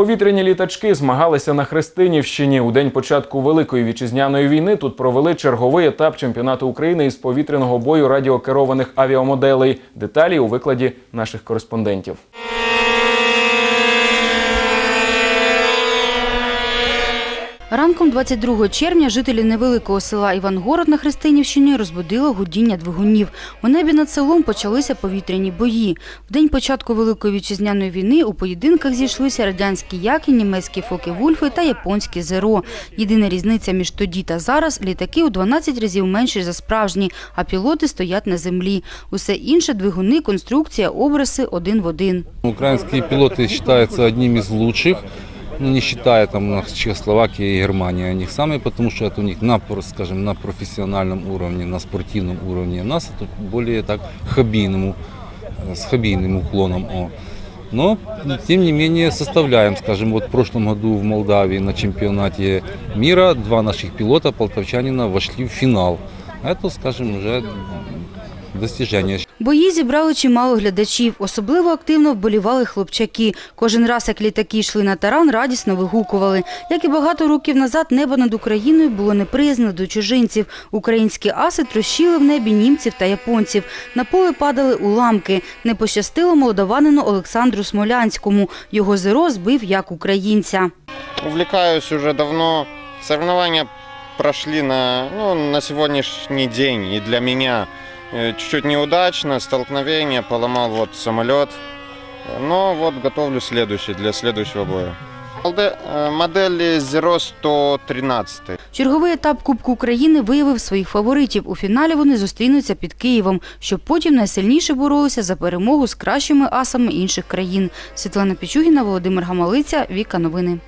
Повітряні літачки змагалися на Христинівщині. У день початку Великої вітчизняної війни тут провели черговий етап чемпіонату України із повітряного бою радіокерованих авіамоделей. Деталі у викладі наших кореспондентів. Ранком 22 червня жителі невеликого села Івангород на Христинівщині розбудило гудіння двигунів. У небі над селом почалися повітряні бої. В день початку Великої вітчизняної війни у поєдинках зійшлися радянські яки, німецькі фоки-вульфи та японські зеро. Єдина різниця між тоді та зараз – літаки у 12 разів менші за справжні, а пілоти стоять на землі. Усе інше – двигуни, конструкція, обриси один в один. Украинские пилоты считаются одними из лучших, ну, не считая там Чехословакия и Германия. Они самые, потому что это у них на, скажем, на профессиональном уровне, на спортивном уровне. У нас это более так хоббийному, э, с хоббийным уклоном. Но, тем не менее, составляем, скажем, вот в прошлом году в Молдавии на чемпионате мира два наших пилота, полтавчанина, вошли в финал. Это, скажем, уже достижение. Бої зібрали чимало глядачів. Особливо активно вболівали хлопчаки. Кожен раз, як літаки йшли на таран, радісно вигукували. Як і багато років назад, небо над Україною було неприязне до чужинців. Українські аси трощили в небі німців та японців. На поле падали уламки. Не пощастило молдаванину Олександру Смолянському. Його зеро збив як українця. Увлекаюсь уже давно. Соревнования прошли на, ну, на сегодняшний день. И для меня э, чуть-чуть неудачно, столкновение, поломал вот самолет. Но вот готовлю следующий, для следующего боя. Э, Модель Zero 113. Черговий етап Кубку України виявив своїх фаворитів. У фіналі вони зустрінуться під Києвом, щоб потім найсильніше боролися за перемогу з кращими асами інших країн. Світлана Пічугіна, Володимир Гамалиця, Віка Новини.